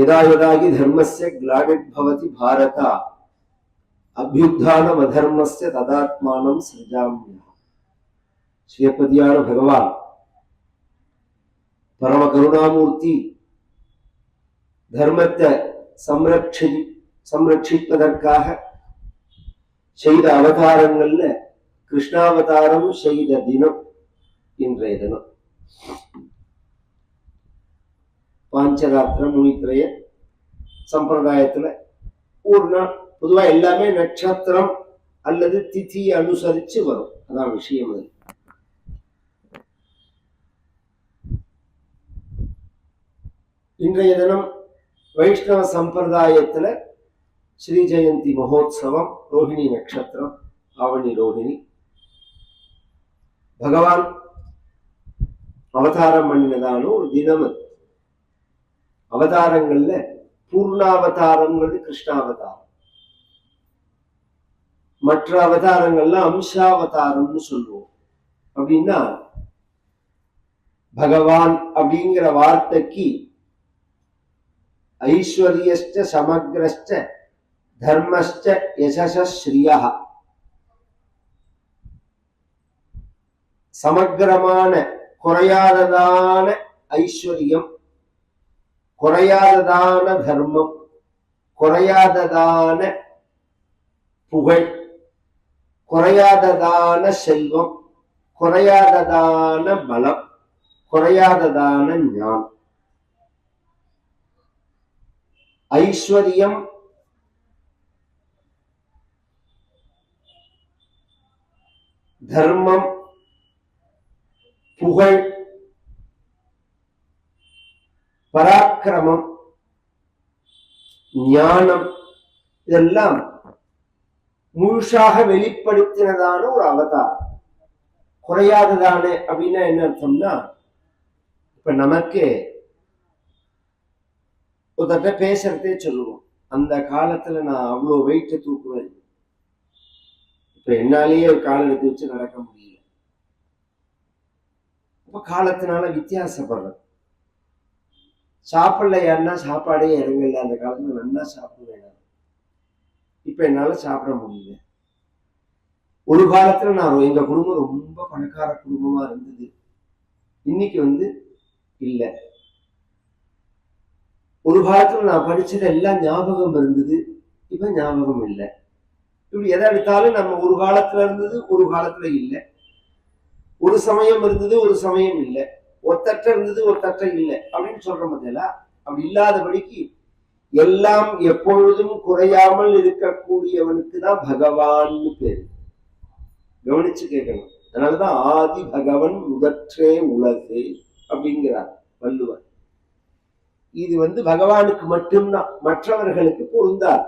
यदा यदा हि धर्मस्य ग्लानिर्भवति भारत அபியுத்தானமதர்மஸ்ய ததாத்மானம் சஜாமியா ஸ்ரீபதியான பகவான் பரம கருணாமூர்த்தி தர்மத்தை சம்ரட்சி சம்ரட்சிப்பதற்காக செய்த அவதாரங்கள்ல கிருஷ்ணாவதாரம் செய்த தினம் இன்றைய தினம் பாஞ்சராத்திர முனித்திரைய சம்பிரதாயத்துல ஒரு நாள் பொதுவா எல்லாமே நட்சத்திரம் அல்லது திதி அனுசரிச்சு வரும். அதான் விஷயம் அது. இன்றைய தினம் வைஷ்ணவ சம்பிரதாயத்துல ஸ்ரீ ஜெயந்தி மகோத்சவம் ரோஹிணி நட்சத்திரம் ஆவணி ரோஹிணி. பகவான் அவதாரம் பண்ணினதான ஒரு தினம் அது. அவதாரங்கள்ல பூர்ணாவதாரம்ங்கிறது கிருஷ்ணாவதாரம். மற்ற அவதாரங்கள்ல அம்சாவதாரம்னு சொல்லுவோம். அப்படின்னா பகவான் அப்படிங்கிற வார்த்தைக்கு ஐஸ்வர்யஸ்ட சமக்ரஸ்ட தர்மஸ்ட யசஸ்ரீயா சமக்கிரமான குறையாததான ஐஸ்வர்யம் குறையாததான தர்மம் குறையாததான புகழ் குறையாததான செல்வம் குறையாததான பலம் குறையாததான ஞானம். ஐஸ்வர்யம் தர்மம் புகழ் பராக்கிரமம் ஞானம் இதெல்லாம் முழுசாக வெளிப்படுத்தினதான ஒரு அவதாரம். குறையாததானே அப்படின்னா என்ன அர்த்தம்னா இப்ப நமக்கு ஒருத்தட்ட பேசுறதே சொல்லுவோம். அந்த காலத்துல நான் அவ்வளோ வெயிட்ட தூக்குவேன். இப்ப என்னாலேயே ஒரு கால் எடுத்து வச்சு நடக்க முடியல. இப்ப காலத்தினால சாப்பிடல சாப்பிடலையான்னா சாப்பாடே இறங்கல அந்த காலத்துல நல்லா சாப்பிடுவேன் நான். இப்ப என்னால சாப்பிட முடியல. ஒரு காலத்துல நான் எங்க குடும்பம் ரொம்ப பணக்கார குடும்பமா இருந்தது. இன்னைக்கு வந்து இல்ல. ஒரு காலத்துல நான் படிச்சது எல்லாம் ஞாபகம் இருந்தது. இப்போ ஞாபகம் இல்லை. இப்படி எதை எடுத்தாலும் நம்ம ஒரு காலத்துல இருந்தது ஒரு காலத்துல இல்லை. ஒரு சமயம் இருந்தது ஒரு சமயம் இல்லை. ஒத்தற்ற இருந்தது ஒத்தற்ற இல்லை. அப்படின்னு சொல்ற மாதிரில அப்படி இல்லாதபடிக்கு எல்லாம் எப்பொழுதும் குறையாமல் இருக்கக்கூடியவனுக்கு தான் பகவான்னு பேரு. கவனிச்சு கேட்கணும். அதனாலதான் ஆதி பகவன் முதற்றே உலகு அப்படிங்கிறார் வள்ளுவர். இது வந்து பகவானுக்கு மட்டும்தான் மற்றவர்களுக்கு பொருந்தார்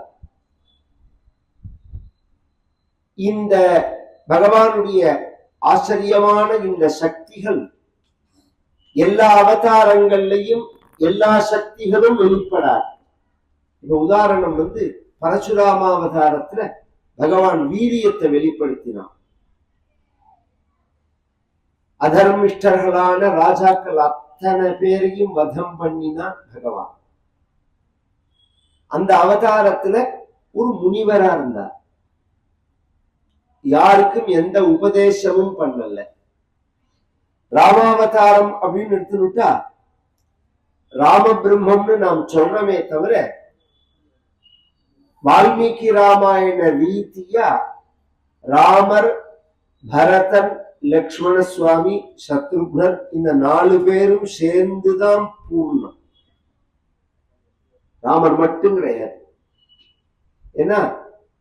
இந்த பகவானுடைய ஆச்சரியமான இந்த சக்திகள் எல்லா அவதாரங்கள்லையும் எல்லா சக்திகளும் வெளிப்படாது. இப்ப உதாரணம் வந்து பரசுராம அவதாரத்துல பகவான் வீரியத்தை வெளிப்படுத்தினான் அதர்மிஷ்டர்களான ராஜாக்கள் அத்தனை பேரையும் வதம் பண்ணினான் பகவான். அந்த அவதாரத்துல ஒரு முனிவரா இருந்தார். யாருக்கும் எந்த உபதேசமும் பண்ணல. ராமாவதாரம் அப்படின்னு எடுத்துனுட்டா ராம பிரம்மம்னு நாம் சொன்னமே தவிர வால்மீகி ராமாயண ரீதியா ராமர் பரதன் லக்ஷ்மண சுவாமி சத்ருக்னர் இந்த நாலு பேரும் சேர்ந்துதான் பூர்ணம். ராமர் மட்டும் கிடையாது. ஏன்னா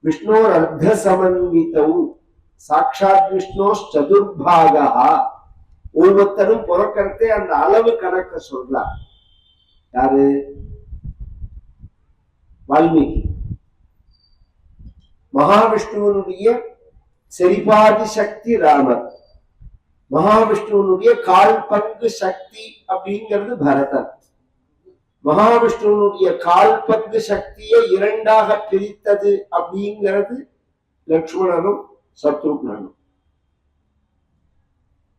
விஷ்ணோர் அர்த்த சமன்வித்தவும் சாட்சாத் விஷ்ணோ சதுர்பாகா. ஒவ்வொருத்தரும் பிறக்கிறதே அந்த அளவு கணக்க சொல்றார். யாரு? வால்மீகி. மகாவிஷ்ணுவனுடைய செரிபாதி சக்தி ராமர். மகாவிஷ்ணுவனுடைய கால் பங்கு சக்தி அப்படிங்கிறது பரதன். மகாவிஷ்ணுவனுடைய கால் பங்கு சக்தியை இரண்டாக பிரித்தது அப்படிங்கிறது லக்ஷ்மணனும் சத்ருக்னனும்.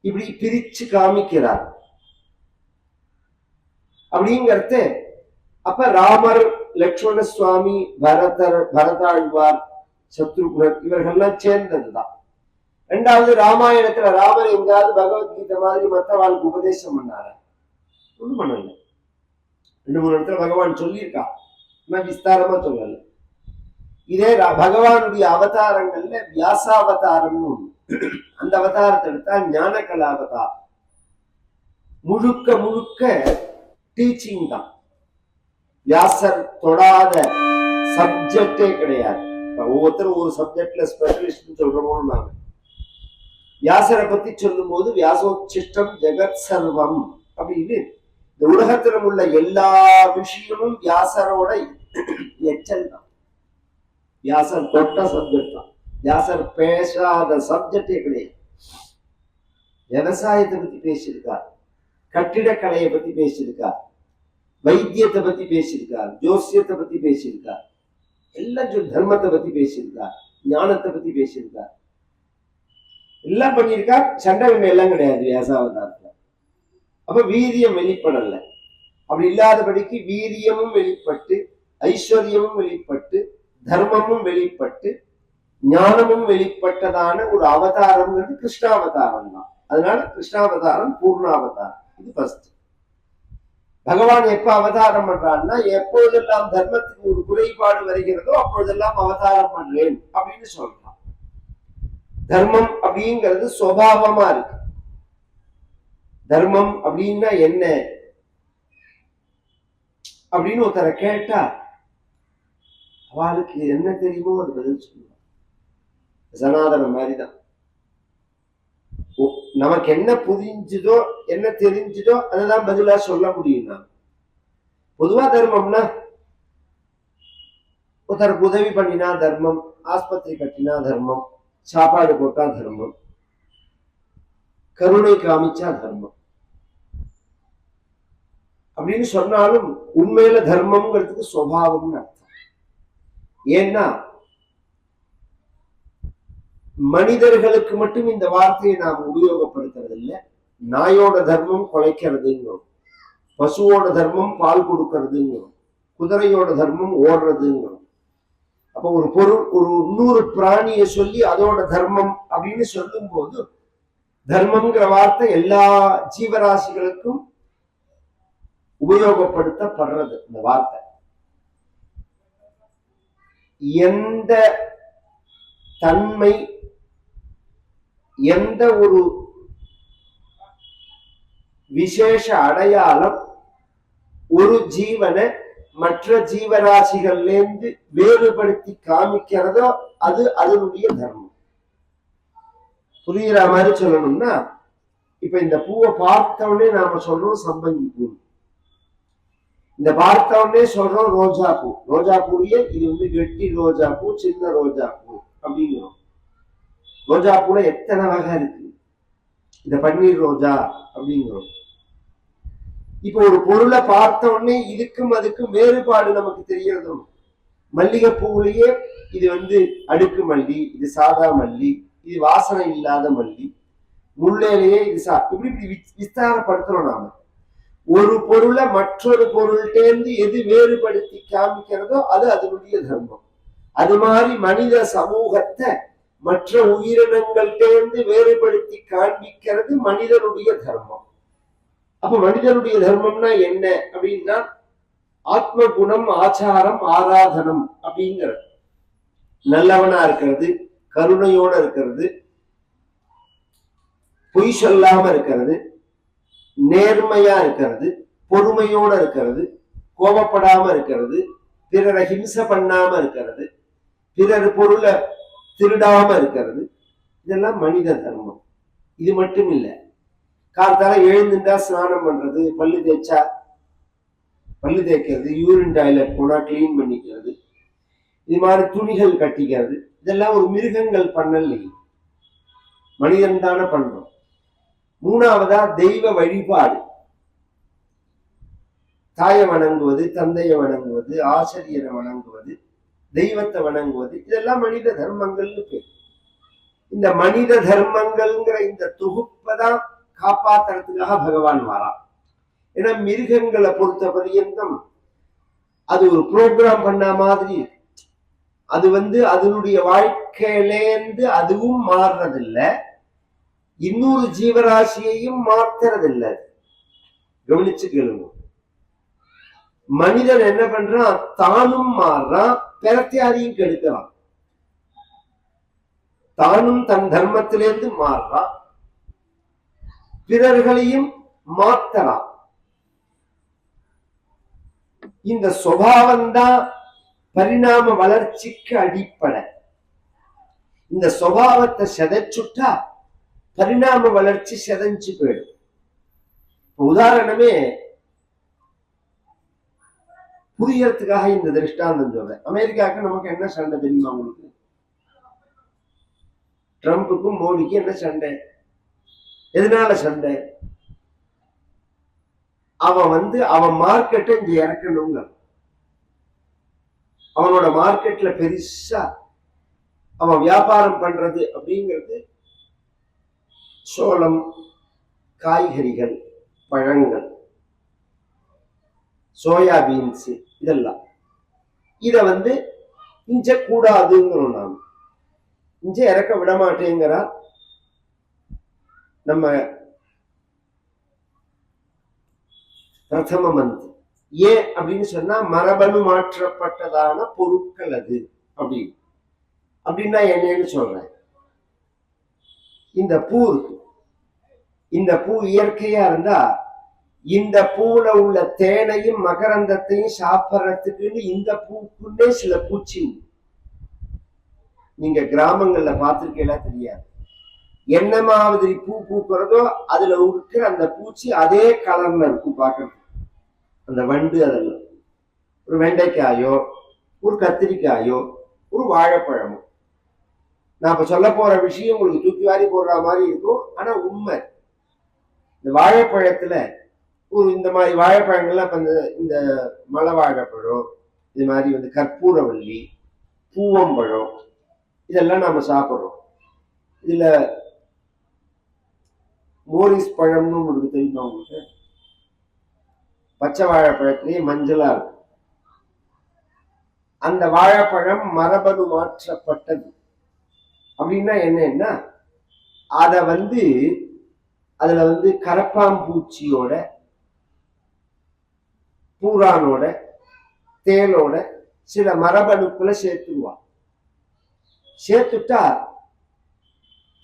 இப்படி பிரிச்சு காமிக்கிறார். அப்படிங்கறது அப்ப ராமர் லக்ஷ்மண சுவாமி பரதர் பரதாழ்வார் சத்ருகுணர் இவர்கள்லாம் சேர்ந்ததுதான். ரெண்டாவது ராமாயணத்துல ராமர் எங்காவது பகவத்கீதை மாதிரி மற்றவாளுக்கு உபதேசம் பண்ணார? ஒண்ணும் பண்ணல. ரெண்டு மூணு இடத்துல பகவான் சொல்லியிருக்கா. நான் விஸ்தாரமா சொல்லல. இதே பகவானுடைய அவதாரங்கள்ல வியாசாவதாரம்னு ஒண்ணு. அந்த அவதாரத்தை எடுத்தா ஞானகலா அவதாரம் முழுக்க முழுக்க டீச்சிங் தான். வியாசர் தொடாத சப்ஜெக்டே கிடையாது. ஒவ்வொருத்தரும் ஒரு சப்ஜெக்ட்ல ஸ்பெஷலிஸ்ட் சொல்றோமோ நாங்க வியாசரை பத்தி சொல்லும் போது வியாசோச்சிஷ்டம் ஜெகத் சர்வம். அப்படின்னு இந்த உலகத்துல உள்ள எல்லா விஷயமும் வியாசரோட எச்சல் தான். வியாசர் தொட்ட சப்ஜெக்ட் தான். வியாசர் பேசாத சப்ஜெக்டே கிடையாது. விவசாயத்தை பத்தி பேசியிருக்கார். கட்டிடக்கலையை பத்தி பேசியிருக்கார். வைத்தியத்தை பத்தி பேசியிருக்கார். ஜோசியத்தை பத்தி பேசியிருக்கார். எல்லாம் தர்மத்தை பத்தி பேசியிருக்கார். ஞானத்தை பத்தி பேசியிருக்கார். எல்லாம் பண்ணியிருக்கார். சண்டை எல்லாம் கிடையாது வியாசாவதாரத்துல. அப்ப வீரியம் வெளிப்படல. அப்படி இல்லாதபடிக்கு வீரியமும் வெளிப்பட்டு ஐஸ்வர்யமும் வெளிப்பட்டு தர்மமும் வெளிப்பட்டு ஞானமும் வெளிப்பட்டதான ஒரு அவதாரம்ங்கிறது கிருஷ்ணாவதாரம் தான் அதனால கிருஷ்ணாவதாரம் பூர்ணாவதாரம். இது ஃபர்ஸ்ட் பகவான் எப்ப அவதாரம் பண்றான்னா எப்பொழுதெல்லாம் தர்மத்துக்கு ஒரு குறைபாடு வருகிறதோ அப்பொழுதெல்லாம் அவதாரம் பண்றேன் அப்படின்னு சொல்றான். தர்மம் அப்படிங்கிறது சுவாவமா இருக்கு. தர்மம் அப்படின்னா என்ன? அப்படின்னு ஒருத்தரை கேட்டா அவளுக்கு என்ன தெரியுமோ அது பதில் சொல்லுவாங்க சனாதனம் மாதிரிதான். தான் நமக்கு என்ன புரிஞ்சுதோ என்ன தெரிஞ்சுதோ அதுதான் பதிலா சொல்ல முடியும் நான் பொதுவா தர்மம்னா ஒருத்தருக்கு உதவி பண்ணினா தர்மம் ஆஸ்பத்திரி கட்டினா தர்மம் சாப்பாடு போட்டா தர்மம் கருணை காமிச்சா தர்மம். அப்படின்னு சொன்னாலும் உண்மையில தர்மம்ங்கிறதுக்கு சுவாவம்னு அர்த்தம். ஏன்னா மனிதர்களுக்கு மட்டும் இந்த வார்த்தையை நாம் உபயோகப்படுத்துறது இல்ல நாயோட தர்மம் குலைக்கிறதுங்கிறோம். பசுவோட தர்மம் பால் கொடுக்கறதுங்கிறோம். குதிரையோட தர்மம் ஓடுறதுங்கிறோம். அப்ப ஒரு பொருள் ஒரு இன்னொரு பிராணியை சொல்லி அதோட தர்மம் அப்படின்னு சொல்லும் போது தர்மம்ங்கிற வார்த்தை எல்லா ஜீவராசிகளுக்கும் உபயோகப்படுத்தப்படுறது இந்த வார்த்தை. எந்த தன்மை எந்த ஒரு விசேஷ அடையாளம் ஒரு ஜீவனை மற்ற ஜீவராசிகள்லேருந்து வேறுபடுத்தி காமிக்கிறதோ அது அதனுடைய தர்மம். புரியுற மாதிரி சொல்லணும்னா இப்ப இந்த பூவை பார்த்தவொடனே நாம சொல்றோம் சம்பங்கி பூ. இந்த பார்த்தவொடனே சொல்றோம் ரோஜா பூ. ரோஜா பூவிய இது வந்து கெட்டி ரோஜா பூ சின்ன ரோஜா பூ. அப்படிங்கிறோம் ரோஜா பூல எத்தனை வகை இருக்கு? இந்த பன்னீர் ரோஜா அப்படிங்கிறோம் இப்போ ஒரு பொருளை பார்த்த உடனே இதுக்கும் அதுக்கும் வேறுபாடு நமக்கு தெரியறதும் மல்லிகை பூவிலேயே இது வந்து அடுக்கு மல்லி இது சாதா மல்லி இது வாசனை இல்லாத மல்லி. முள்ளையிலேயே இது சா இப்படி இப்படி விஸ்தாரப்படுத்துறோம் நாம. ஒரு பொருளை மற்றொரு பொருள்கிட்டேருந்து எது வேறுபடுத்தி காமிக்கிறதோ அது அதனுடைய தர்மம். அது மாதிரி மனித சமூகத்தை மற்ற உயிரினங்கள்டேந்து வேறுபடுத்தி காண்பிக்கிறது மனிதனுடைய தர்மம். அப்ப மனிதனுடைய தர்மம்னா என்ன? அப்படின்னா ஆத்ம குணம் ஆச்சாரம் ஆராதனம் அப்படிங்கிறது. நல்லவனா இருக்கிறது கருணையோட இருக்கிறது பொய் சொல்லாம இருக்கிறது நேர்மையா இருக்கிறது பொறுமையோட இருக்கிறது கோபப்படாம இருக்கிறது பிறரை ஹிம்சை பண்ணாம இருக்கிறது பிறர் பொருளை திருடாம இருக்கிறது. இதெல்லாம் மனித தர்மம். இது மட்டும் இல்லை காலத்தால எழுந்துட்டா ஸ்நானம் பண்றது பல்லு தேய்ச்சா பல்லு தேய்க்கிறது யூரின் டாய்லெட் போனா கிளீன் பண்ணிக்கிறது. இது மாதிரி துணிகள் கட்டிக்கிறது. இதெல்லாம் ஒரு மிருகங்கள் பண்ணலையே மனிதன் தானே பண்றோம் மூணாவதா தெய்வ வழிபாடு. தாயை வணங்குவது தந்தையை வணங்குவது ஆசிரியரை வணங்குவது தெய்வத்தை வணங்குவது. இதெல்லாம் மனித தர்மங்கள்னு பேர். இந்த மனித தர்மங்கள்ங்கிற இந்த தொகுப்பை தான் காப்பாத்துறதுக்காக பகவான் வரான். ஏன்னா மிருகங்களை பொறுத்த பரியந்தம் அது ஒரு ப்ரோக்ராம் பண்ண மாதிரி அது வந்து அதனுடைய வாழ்க்கையிலேந்து அதுவும் மாறுறதில்லை. இன்னொரு ஜீவராசியையும் மாத்துறதில்ல கவனிச்சு கேளுங்க. மனிதன் என்ன பண்றான்? தானும் மாறுறான் பிறத்தியாரையும் கெடுக்கிறான். தானும் தன் தர்மத்திலிருந்து மாறுறான். பிறர்களையும் மாத்தலாம். இந்த சுபாவம்தான் பரிணாம வளர்ச்சிக்கு அடிப்படை. இந்த சுபாவத்தை செதைச்சுட்டா பரிணாம வளர்ச்சி செதைஞ்சு போயிடும். உதாரணமே புரியறதுக்காக இந்த திருஷ்டாந்தம் சொல்றேன். அமெரிக்காவுக்கு நமக்கு என்ன சண்டை தெரியுமா உங்களுக்கு? ட்ரம்ப்புக்கும் மோடிக்கும் என்ன சண்டை? எதனால சண்டை? அவன் வந்து அவன் மார்க்கெட்டை இங்க இறக்கணுங்க. அவனோட மார்க்கெட்ல பெருசா அவன் வியாபாரம் பண்றது அப்படிங்கிறது சோளம் காய்கறிகள் பழங்கள். சோயா பீன்ஸ் இதெல்லாம். இதை வந்து இஞ்ச கூடாதுங்கிறோம் நாம். இஞ்ச இறக்க விட மாட்டேங்கிறா நம்ம பிரதம மந்திரி. ஏன் அப்படின்னு சொன்னா மரபணு மாற்றப்பட்டதான பொருட்கள் அது அப்படின்னு. அப்படின்னா என்னன்னு சொல்றேன். இந்த பூ இருக்கு. இந்த பூ இயற்கையா இருந்தா இந்த பூல உள்ள தேனையும் மகரந்தத்தையும் சாப்பிட்றதுக்குன்னு இந்த பூக்குன்னே சில பூச்சி. நீங்க கிராமங்கள்ல பார்த்துருக்கீங்களா தெரியாது. என்ன மாதிரி பூ பூக்கிறதோ அதுல இருக்கிற அந்த பூச்சி அதே கலர்ல இருக்கும் பார்க்கறது அந்த வண்டு அதெல்லாம். ஒரு வெண்டைக்காயோ ஒரு கத்திரிக்காயோ ஒரு வாழைப்பழமோ. நான் இப்ப சொல்ல போற விஷயம் உங்களுக்கு தூக்கி வாரி போடுற மாதிரி இருக்கும். ஆனா உண்மை. இந்த வாழைப்பழத்துல இந்த மாதிரி வாழைப்பழங்கள்லாம் இப்போ இந்த இந்த மலை வாழைப்பழம் இது மாதிரி வந்து கற்பூரவள்ளி பூவம்பழம் இதெல்லாம் நாம் சாப்பிட்றோம். இதில் மோரிஸ் பழம்னு உங்களுக்கு தெரியுமா உங்களுக்கு? பச்சை வாழைப்பழத்திலேயே மஞ்சளாக இருக்கும். அந்த வாழைப்பழம் மரபணு மாற்றப்பட்டது. அப்படின்னா என்னன்னா அதை வந்து அதில் வந்து கரப்பாம்பூச்சியோட பூரானோட தேனோட சில மரபணுக்களை சேர்த்துடுவான் சேர்த்துட்டா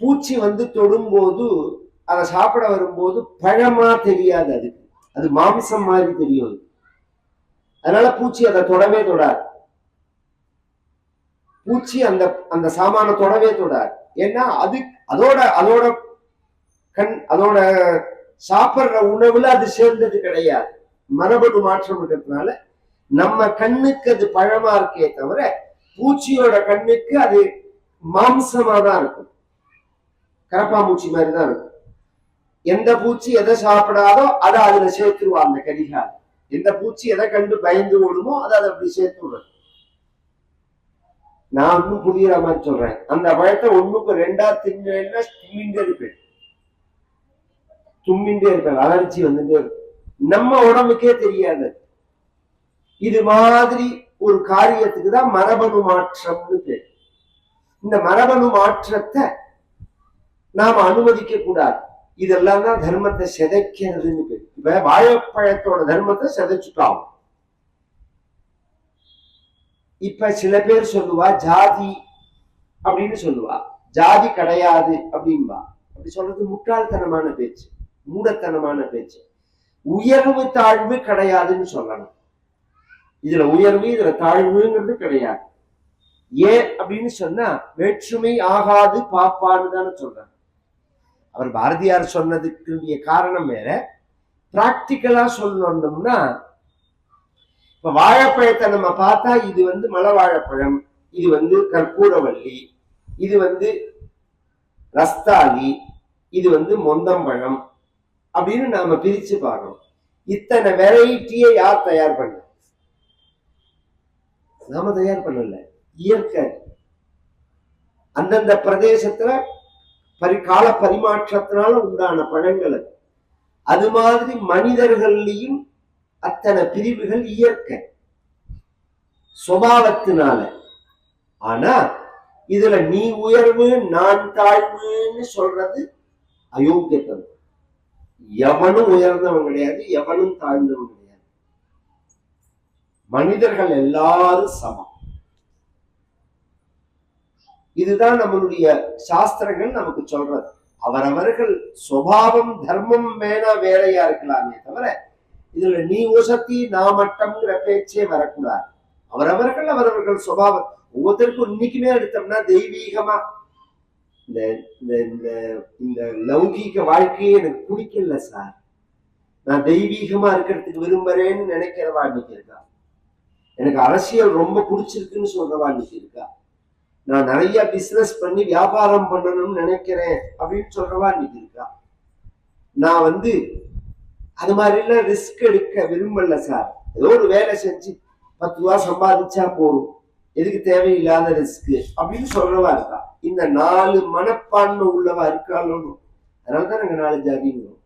பூச்சி வந்து தொடும்போது அதை சாப்பிட வரும்போது பழமா தெரியாது அதுக்கு அது மாம்சம் மாதிரி தெரியும் அது. அதனால பூச்சி அதை தொடவே தொடாது. பூச்சி அந்த அந்த சாமான தொடவே தொடாது. ஏன்னா அது அதோட அதோட கண் அதோட சாப்பிடுற உணவுல அது சேர்ந்தது கிடையாது. மரபணு மாற்றம் இருக்கிறதுனால நம்ம கண்ணுக்கு அது பழமா இருக்கே தவிர பூச்சியோட கண்ணுக்கு அது மாம்சமா தான் இருக்கும். கரப்பாம்பூச்சி மாதிரி தான் இருக்கும். எந்த பூச்சி எதை சாப்பிடாதோ அதை அதுல சேர்த்துருவா அந்த கரிகால் எந்த பூச்சி எதை கண்டு பயந்து ஓடுமோ அதை அதை அப்படி சேர்த்து விடுறது. நான் இன்னும் புரியுற மாதிரி சொல்றேன். அந்த பழத்தை ஒண்ணுக்கு ரெண்டா திங்கன்னா தும்மிண்டே இருப்பேன். தும்மிண்டே இருப்பேன். அலர்ஜி வந்துட்டே இருக்கும். நம்ம உடம்புக்கே தெரியாது. இது மாதிரி ஒரு காரியத்துக்கு தான் மரபணு மாற்றம்னு பேர். இந்த மரபணு மாற்றத்தை நாம அனுமதிக்க கூடாது. இதெல்லாம் தான் தர்மத்தை சிதைக்கிறதுன்னு பேர். இப்ப வாழைப்பழத்தோட தர்மத்தை சிதைச்சுட்டாங்க. இப்ப சில பேர் சொல்லுவா ஜாதி அப்படின்னு சொல்லுவா. ஜாதி கிடையாது அப்படின்பா அப்படி சொல்றது முட்டாள்தனமான பேச்சு மூடத்தனமான பேச்சு. உயர்வு தாழ்வு கிடையாதுன்னு சொல்லணும். இதுல உயர்வு இதுல தாழ்வுங்கிறது கிடையாது. ஏன் அப்படின்னு சொன்னா வேற்றுமை ஆகாது பாப்பான்னு தானே சொல்றாங்க. அவர் பாரதியார் சொன்னதுக்கு காரணம் வேற. பிராக்டிக்கலா சொல்லணும்னா இப்ப வாழைப்பழத்தை நம்ம பார்த்தா இது வந்து மலை வாழைப்பழம் இது வந்து கற்பூரவள்ளி இது வந்து ரஸ்தாலி இது வந்து மொந்தம்பழம் அப்படின்னு நாம பிரிச்சு பார்க்கணும். இத்தனை வெரைட்டியை யார் தயார் பண்ண? நாம தயார் பண்ணல. இயற்கை. அந்தந்த பிரதேசத்துல பரி கால பரிமாற்றத்தினால உண்டான பழங்கள் அது. அது மாதிரி மனிதர்கள்லையும் அத்தனை பிரிவுகள் இயற்கை. சுபாவத்தினால. ஆனா இதுல நீ உயர்வு நான் தாழ்வுன்னு சொல்றது அயோக்கியத்தனம். எவனும் உயர்ந்தவன் கிடையாது எவனும் தாழ்ந்தவன் கிடையாது. மனிதர்கள் எல்லாரும் சமம். இதுதான் நம்மளுடைய சாஸ்திரங்கள் நமக்கு சொல்றது. அவரவர்கள் சுபாவம் தர்மம் வேணா வேலையா இருக்கலாமே தவிர இதுல நீ உசத்தி நான் மட்டம்ங்கிற பேச்சே வரக்கூடாது. அவரவர்கள் அவரவர்கள் சுபாவம். ஒவ்வொருத்தருக்கும் இன்னைக்குமே எடுத்தோம்னா தெய்வீகமா இந்த இந்த இந்த இந்த லௌகீக வாழ்க்கையே எனக்கு பிடிக்கல சார். நான் தெய்வீகமா இருக்கிறதுக்கு விரும்புறேன்னு நினைக்கிறவா இன்னைக்கு இருக்கா? எனக்கு அரசியல் ரொம்ப பிடிச்சிருக்குன்னு சொல்றவா இன்னைக்கு இருக்கா? நான் நிறைய பிசினஸ் பண்ணி வியாபாரம் பண்ணணும்னு நினைக்கிறேன் அப்படின்னு சொல்றவா இன்னைக்கு இருக்கா? நான் வந்து அது மாதிரிலாம் ரிஸ்க் எடுக்க விரும்பல சார். ஏதோ ஒரு வேலை செஞ்சு பத்து ரூபா சம்பாதிச்சா போதும். எதுக்கு தேவையில்லாத ரிஸ்க் அப்படின்னு சொல்றவா இருக்கா. இந்த நாலு மனப்பான்மை உள்ளவா இருக்காலும் அதனாலதான் நாங்க நாலு ஜாதிங்கிறோம்.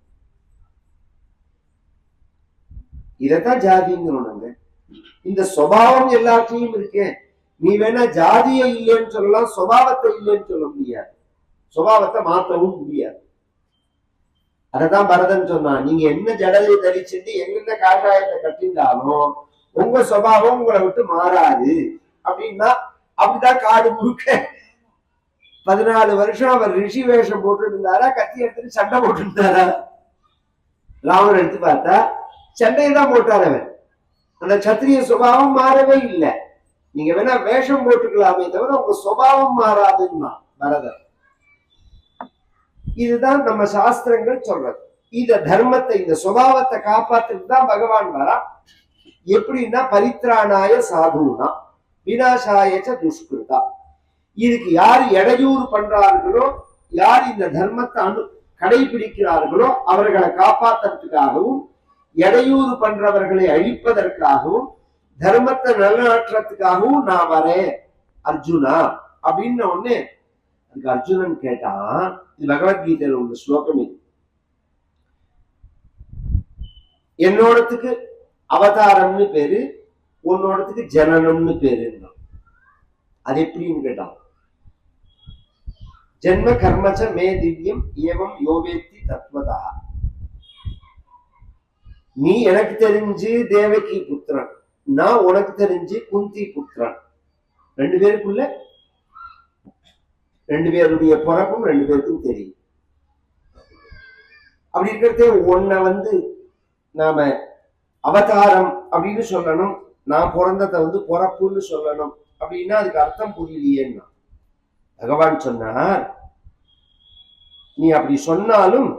இதத்தான் ஜாதிங்கிறோம் நாங்க. இந்த சுபாவம் எல்லாத்தையும் இருக்கேன் நீ வேணா ஜாதிய இல்லைன்னு சொல்லலாம் சுபாவத்தை இல்லைன்னு சொல்ல முடியாது. சுபாவத்தை மாத்தவும் முடியாது. அததான் பரதன் சொன்னான். நீங்க என்ன ஜடலை தரிச்சுட்டு என்னென்ன காஷாயத்தை கட்டியிருந்தாலும் உங்க சுபாவம் உங்களை விட்டு மாறாது. அப்படின்னா அப்படிதான் காடு முழுக்க. பதினாலு வருஷம் அவர் ரிஷி வேஷம் போட்டு இருந்தாரா கத்தி எடுத்துட்டு சண்டை போட்டு இருந்தாரா ராமன் எடுத்து பார்த்தா சண்டையை தான் போட்டார் அவர். அந்த சத்திரிய சுபாவம் மாறவே இல்லை. நீங்க வேணா வேஷம் போட்டுக்கலாமே தவிர உங்க சுபாவம் மாறாதுன்னா பரதர். இதுதான் நம்ம சாஸ்திரங்கள் சொல்றது. இந்த தர்மத்தை இந்த சுபாவத்தை காப்பாத்துட்டு தான் பகவான் வரா. எப்படின்னா பரித்ராணாய சாதுனா. வினாசாயச்ச துஷ்கிருதா. இதுக்கு யார் இடையூறு பண்றார்களோ யார் இந்த தர்மத்தை அனு கடைபிடிக்கிறார்களோ அவர்களை காப்பாத்துறதுக்காகவும் இடையூறு பண்றவர்களை அழிப்பதற்காகவும் தர்மத்தை நிலநாட்டுறதுக்காகவும் நான் வரேன். அர்ஜுனா அப்படின்ன உடனே அதுக்கு அர்ஜுனன் கேட்டான் இது பகவத்கீதையில உள்ள ஸ்லோகம் இது. என்னோடத்துக்கு அவதாரம்னு பேரு உன்னோடத்துக்கு ஜனனம்னு பேரு அது எப்படின்னு கேட்டான் ஜென்ம கர்மச்ச மே திவ்யம் ஏவம் யோவேத்தி தத்வதா. நீ எனக்கு தெரிஞ்சு தேவகி புத்திரன் நான் உனக்கு தெரிஞ்சு குந்தி புத்திரன். ரெண்டு பேருக்குள்ள? ரெண்டு பேருடைய பிறப்பும் ரெண்டு பேருக்கும் தெரியும். அப்படி இருக்கிறதே உன்னை வந்து நாம அவதாரம் அப்படின்னு சொல்லணும். நான் பிறந்ததை வந்து பிறப்புன்னு சொல்லணும். அப்படின்னா அதுக்கு அர்த்தம் புரியலையேன்னா. பகவான் சொன்னார் நீ அப்படி சொன்னாலும்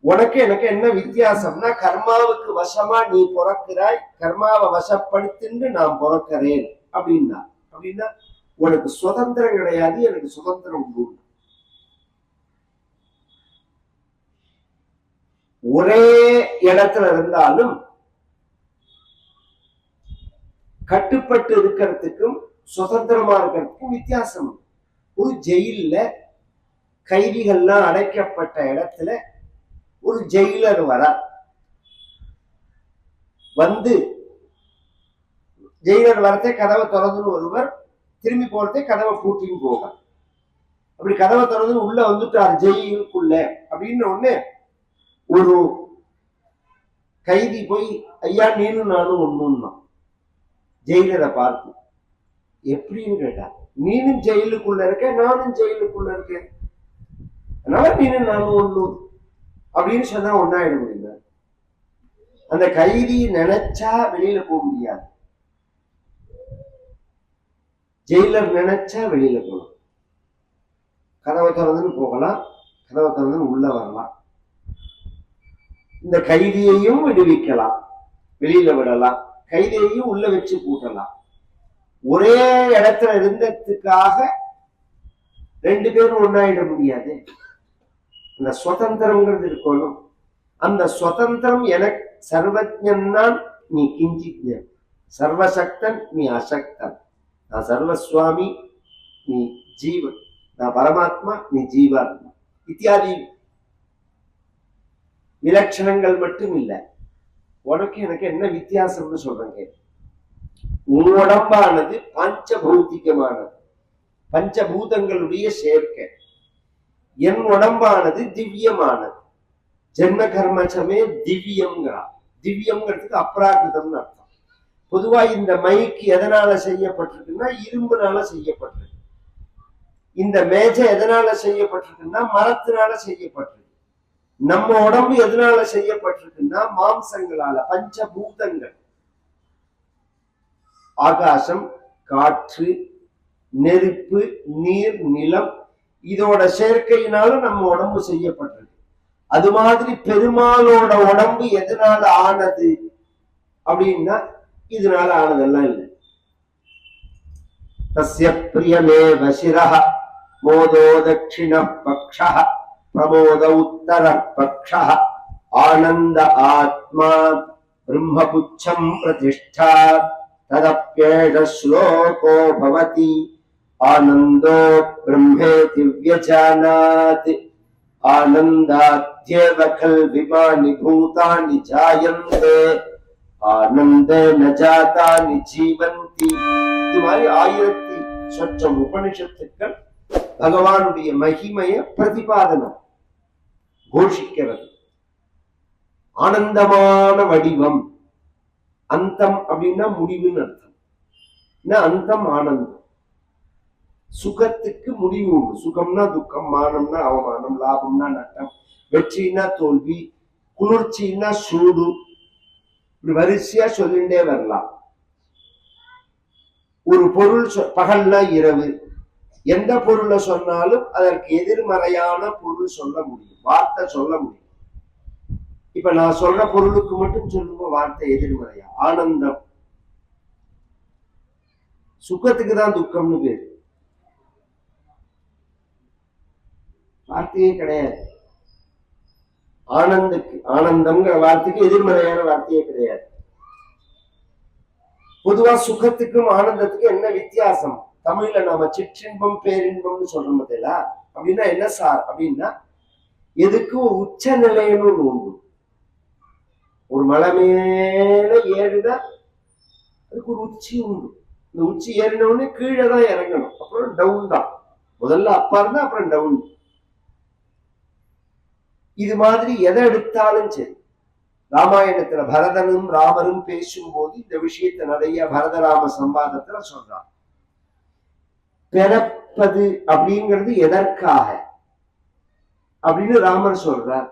உனக்கு எனக்கு என்ன வித்தியாசம்னா கர்மாவுக்கு வசமா நீ பிறக்கிறாய் கர்மாவை வசப்படுத்தின்னு நான் பிறக்கிறேன் அப்படின்னா அப்படின்னா உனக்கு சுதந்திரம் கிடையாது எனக்கு சுதந்திரம் உண்டு. ஒரே இடத்துல இருந்தாலும் கட்டுப்பட்டு இருக்கிறதுக்கும் சுதந்திரமா இருக்கிறதுக்கும் வித்தியாசம். ஒரு ஜெயிலில் கைதிகள்லாம் அடைக்கப்பட்ட இடத்துல ஒரு ஜெயிலர் வரார். வந்து ஜெயிலர் வரத்தே கதவை திறந்துன்னு ஒருவர் திரும்பி போறதே கதவை பூட்டியும் போக அப்படி கதவை திறந்து உள்ள வந்துட்டார் ஜெயிலுக்குள்ள. அப்படின்னு ஒண்ணு ஒரு கைதி போய் ஐயா நீனும் நானும் ஒண்ணுன்னா ஜெயிலரை பார்த்து எப்படின்னு கேட்டா நீனும் ஜெயிலுக்குள்ள இருக்க நானும் ஜெயிலுக்குள்ள இருக்கேன் அதனால நீனும் நானும் ஒண்ணு. அப்படின்னு சொன்னா ஒன்னாயிட முடியுங்க அந்த கைதி நினைச்சா வெளியில போக முடியாது. ஜெயிலர் நினைச்சா வெளியில போகலாம். கதவை திறந்துன்னு போகலாம். கதவை திறந்துன்னு உள்ள வரலாம். இந்த கைதியையும் விடுவிக்கலாம். வெளியில விடலாம். கைதியையும் உள்ள வச்சு கூட்டலாம். ஒரே இடத்துல இருந்ததுக்காக ரெண்டு பேரும் ஒன்றாயிட முடியாது. அந்த சுதந்திரம்ங்கிறது இருக்கணும். அந்த சுதந்திரம் எனக்கு சர்வஜன் நீ கிஞ்சிஜன் சர்வசக்தன் நீ அசக்தன். நான் சர்வஸ்வாமி நீ ஜீவன். நான் பரமாத்மா நீ ஜீவாத்மா. இத்தியாதி விலட்சணங்கள் மட்டும் இல்லை. உனக்கு எனக்கு என்ன வித்தியாசம்னு சொல்றேங்க உன் உடம்பானது பஞ்சபௌத்திகமானது பஞ்சபூதங்களுடைய சேர்க்கை. என் உடம்பானது திவ்யமானது. ஜென்ம கர்மச்சமே திவ்யம்ங்கிறா. திவ்யம்ங்கிறதுக்கு அப்ராகிருதம்னு அர்த்தம். பொதுவா இந்த மைக்கு எதனால செய்யப்பட்டிருக்குன்னா இரும்புனால செய்யப்பட்டிருக்கு. இந்த மேஜை எதனால செய்யப்பட்டிருக்குன்னா மரத்தினால செய்யப்பட்டிருக்கு. நம்ம உடம்பு எதனால செய்யப்பட்டிருக்குன்னா மாம்சங்களால பஞ்சபூதங்கள். ஆகாசம் காற்று நெருப்பு நீர் நிலம் இதோட சேர்க்கையினால நம்ம உடம்பு செய்யப்பட்டிருக்கு. அது மாதிரி பெருமாளோட உடம்பு எதனால ஆனது அப்படின்னா இதனால ஆனதெல்லாம் இல்லை. தஸ்ய பிரியமே சிரः மோதோ தட்சிண பக்ஷ பிரமோத உத்தர பக்ஷ ஆனந்த ஆத்மா பிரம்மபுச்சம் பிரதிஷ்டா ததப்யேஷ ஸ்லோகோ பவதி ஆனந்தோ பிரம்மேதி வியஜானாத் ஆனந்தாத்யேவ கல்விமானி பூதானி ஜாயந்தே ஆனந்தேன ஜாதானி ஜீவந்தி இது மாதிரி ஆயிரத்தி சொச்சம் உபனிஷத்துக்கள் பகவானுடைய மகிமைய பிரதிபாதனம் கோஷிக்கிறது. ஆனந்தமான வடிவம். அந்தம் அப்படின்னா முடிவுன்னு அர்த்தம். என்ன அந்தம் ஆனந்தம்? சுகத்துக்கு முடிவு உண்டு. சுகம்னா துக்கம் மானம்னா அவமானம் லாபம்னா நட்டம் வெற்றினா தோல்வி குளிர்ச்சின்னா சூடு. இப்படி வரிசையா சொல்லிண்டே வரலாம். ஒரு பொருள் பகல்னா இரவு. எந்த பொருளை சொன்னாலும் அதற்கு எதிர்மறையான பொருள் சொல்ல முடியும். வார்த்தை சொல்ல முடியும். இப்ப நான் சொல்ற பொருளுக்கு மட்டும் சொல்லுங்க வார்த்தை எதிர்மறையா? ஆனந்தம். சுகத்துக்கு தான் துக்கம்னு பேரு. வார்த்தையே கிடையாது. ஆனந்துக்கு ஆனந்தம்ங்கிற வார்த்தைக்கு எதிர்மறையான வார்த்தையே கிடையாது. பொதுவா சுகத்துக்கும் ஆனந்தத்துக்கும் என்ன வித்தியாசம்? தமிழ்ல நாம சிற்றின்பம் பேரின்பம்னு சொல்றோம் பார்த்தீங்களா அப்படின்னா என்ன சார்? அப்படின்னா எதுக்கு ஒரு உச்ச நிலையம்னு உண்டு. ஒரு மலை மேல ஏறினா அதுக்கு ஒரு உச்சி உண்டு. இந்த உச்சி ஏறின உடனே கீழே தான் இறங்கணும். அப்புறம் டவுன் தான். முதல்ல அப்பா இருந்தா அப்புறம் டவுன் இது மாதிரி எதை எடுத்தாலும் சரி. ராமாயணத்துல பரதனும் ராமரும் பேசும்போது இந்த விஷயத்தை நிறைய பரதராம சம்பாதத்துல சொல்றான். பிறப்பது அப்படிங்கிறது எதற்காக? அப்படின்னு ராமர் சொல்றார்.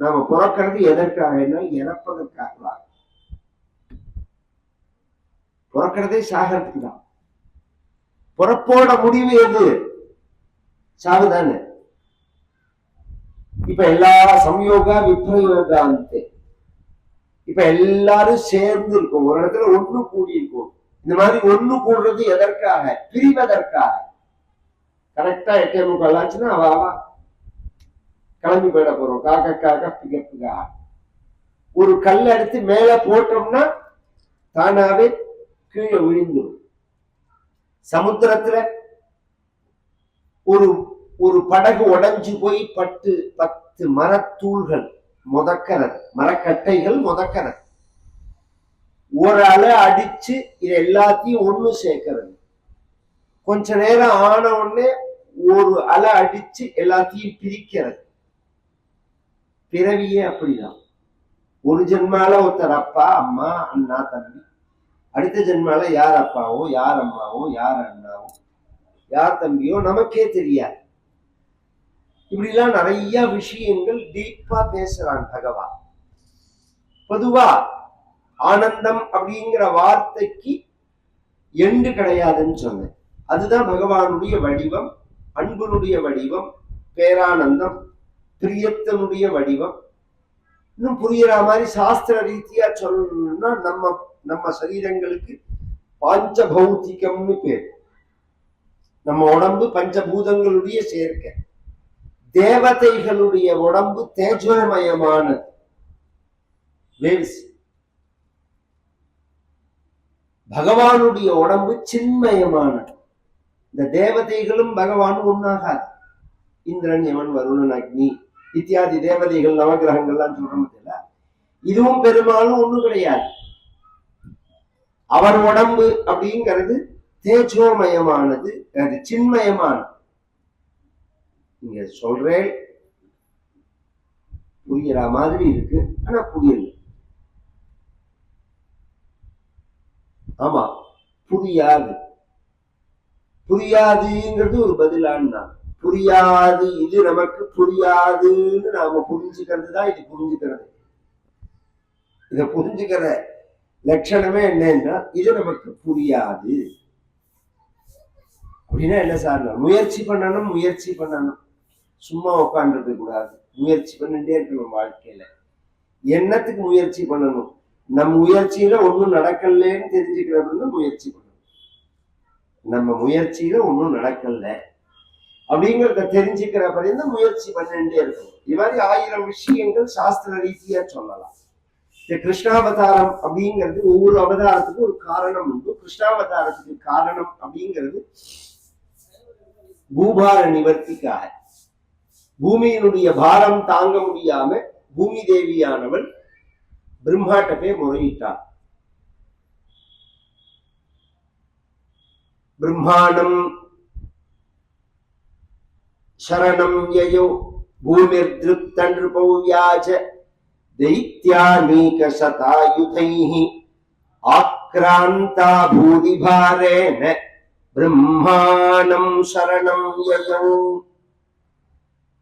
நாம பிறக்கிறது எதற்காகனா இறப்பதற்காக தான் பிறக்கிறதே சாகிறதுக்கு தான். பிறப்போட முடிவு எது? சாகுதானே இப்ப எல்லா சம்யோகா விப்ரயோகா இப்ப எல்லாரும் சேர்ந்து இருக்கும். ஒரு இடத்துல ஒண்ணு கூடி இருக்கும் இந்த மாதிரி ஒண்ணு கூடுறது எதற்காக? பிரிவதற்காக. கரெக்டா எட்டே முக்கால் ஆச்சுன்னா அவ கிளம்பி போயிட போறோம். காக்க காக்க பிக ஒரு கல் எடுத்து மேல போட்டோம்னா தானாவே கீழே விழுந்துடும் சமுத்திரத்துல ஒரு ஒரு படகு உடைஞ்சு போய் பட்டு பத்து மரத்தூள்கள் முதக்கிறது மரக்கட்டைகள் முதக்கிறது ஒரு அலை அடிச்சு இது எல்லாத்தையும் ஒண்ணு சேர்க்கறது. கொஞ்ச நேரம் ஆன உடனே ஒரு அலை அடிச்சு எல்லாத்தையும் பிரிக்கிறது. பிறவியே அப்படிதான். ஒரு ஜென்மால ஒருத்தர் அப்பா அம்மா அண்ணா தம்பி. அடுத்த ஜென்மால யார் அப்பாவோ யார் அம்மாவோ யார் அண்ணாவோ யார் தம்பியோ நமக்கே தெரியாது. இப்படிலாம் நிறைய விஷயங்கள் டீப்பா பேசுறான் பகவான். பொதுவா ஆனந்தம் அப்படிங்கிற வார்த்தைக்கு எண்டு கிடையாதுன்னு சொன்னேன். அதுதான் பகவானுடைய வடிவம் அன்புனுடைய வடிவம் பேரானந்தம் பிரியத்தனுடைய வடிவம். இன்னும் புரியுற மாதிரி சாஸ்திர ரீதியா சொல்லணும்னா நம்ம நம்ம சரீரங்களுக்கு பாஞ்ச பௌத்திகம்னு பேர். நம்ம உடம்பு பஞ்சபூதங்களுடைய சேர்க்கை. தேவதைகளுடைய உடம்பு தேஜோமயமானது. பகவானுடைய உடம்பு சின்மயமானது. இந்த தேவதைகளும் பகவானும் ஒன்றாகாது. இந்திரன் யமன் வருணன் அக்னி இத்தியாதி தேவதைகள் நவகிரகங்கள்லாம் சொல்றோம் இல்ல இதுவும் பெரும்பாலும் ஒண்ணும் கிடையாது. அவர் உடம்பு அப்படிங்கிறது தேஜோமயமானது அது சின்மயமானது. நீங்க சொல்றேன். புரிகிற மாதிரி இருக்கு ஆனா புரியல. ஆமா புரியாது. புரியாதுங்கிறது ஒரு பதிலான்னா புரியாது இது நமக்கு புரியாதுன்னு நாம புரிஞ்சுக்கிறது தான் இது புரிஞ்சுக்கிறது. இத புரிஞ்சுக்கிற லட்சணமே என்னன்னா இது நமக்கு புரியாது. அப்படின்னா என்ன சார் முயற்சி பண்ணணும் முயற்சி பண்ணணும். சும்மா உட்காந்துருக்க கூடாது முயற்சி பண்ணிட்டே இருக்கணும் வாழ்க்கையில. என்னத்துக்கு முயற்சி பண்ணணும்? நம் முயற்சியில ஒண்ணும் நடக்கலன்னு தெரிஞ்சுக்கிறவங்க முயற்சி பண்ணணும். நம்ம முயற்சியில ஒண்ணும் நடக்கல அப்படிங்கிறத தெரிஞ்சுக்கிற வரையும் முயற்சி பண்ணிட்டே இருக்கணும். இது மாதிரி ஆயிரம் விஷயங்கள் சாஸ்திர ரீதியா சொல்லலாம். இந்த கிருஷ்ணாவதாரம் அப்படிங்கிறது ஒவ்வொரு அவதாரத்துக்கும் ஒரு காரணம் உண்டு. கிருஷ்ணாவதாரத்துக்கு காரணம் அப்படிங்கிறது பூபார நிவர்த்திக்காக. பூமியினுடைய பாரம் தாங்க முடியாம பூமி தேவியானவள் பிரம்மாட்ட போய் முறையிட்டார் பிரம்மாண்டம் சரணம் யயோ பூமிர் திருப்தன்று பௌவியாச்ச दैत्यानीक शतायुधैः आक्रान्ता भूरिभारेण பிரம்மாணம் சரணம் யயோ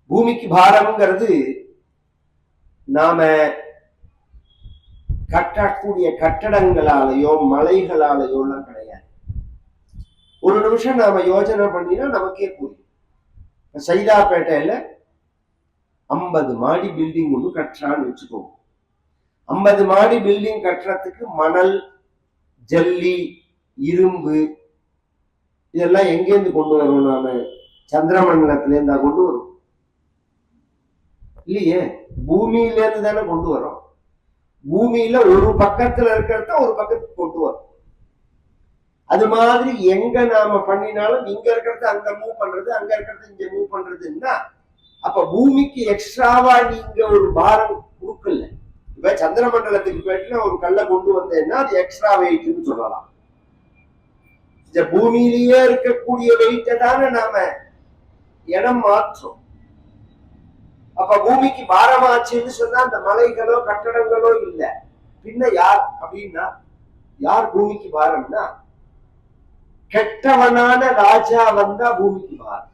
பூமிக்கு பாரம்ங்கிறது நாம கட்டக்கூடிய கட்டடங்களாலேயோ மலைகளாலேயோ எல்லாம் கிடையாது. ஒரு நிமிஷம் நாம யோசனை பண்ணினா நமக்கே புரியும். சைதாப்பேட்டையில ஐம்பது மாடி பில்டிங் ஒன்று கட்டுறான்னு வச்சுக்கோங்க. ஐம்பது மாடி பில்டிங் கட்டுறதுக்கு மணல் ஜல்லி இரும்பு இதெல்லாம் எங்கேருந்து கொண்டு வரும் நாம? சந்திரமண்டலத்திலேருந்தா கொண்டு வரும். இல்லையே? பூமியிலேருந்து தானே கொண்டு வரோம். பூமியில ஒரு பக்கத்துல இருக்கிறத ஒரு பக்கத்துக்கு கொண்டு வரும். அது மாதிரி எங்க நாம பண்ணினாலும் இங்க இருக்கிறத அங்க மூவ் பண்றது அங்க இருக்கிறத இங்க மூவ் பண்றதுன்னா அப்ப பூமிக்கு எக்ஸ்ட்ராவா நீங்க ஒரு பாரம் கொடுக்கல. இப்ப சந்திரமண்டலத்துக்கு போயிட்டு ஒரு கல்லை கொண்டு வந்தேன்னா அது எக்ஸ்ட்ரா வெயிட்னு சொல்லலாம். இந்த பூமியிலேயே இருக்கக்கூடிய வெயிட்டை தானே நாம இடம் மாற்றோம். அப்ப பூமிக்கு பாரமாச்சுன்னு சொன்னா அந்த மலைகளோ கட்டடங்களோ இல்ல. பின்ன யார்? அப்படின்னா யார் பூமிக்கு பாரம்னா கெட்டவனான ராஜா வந்தா பூமிக்கு பாரம்.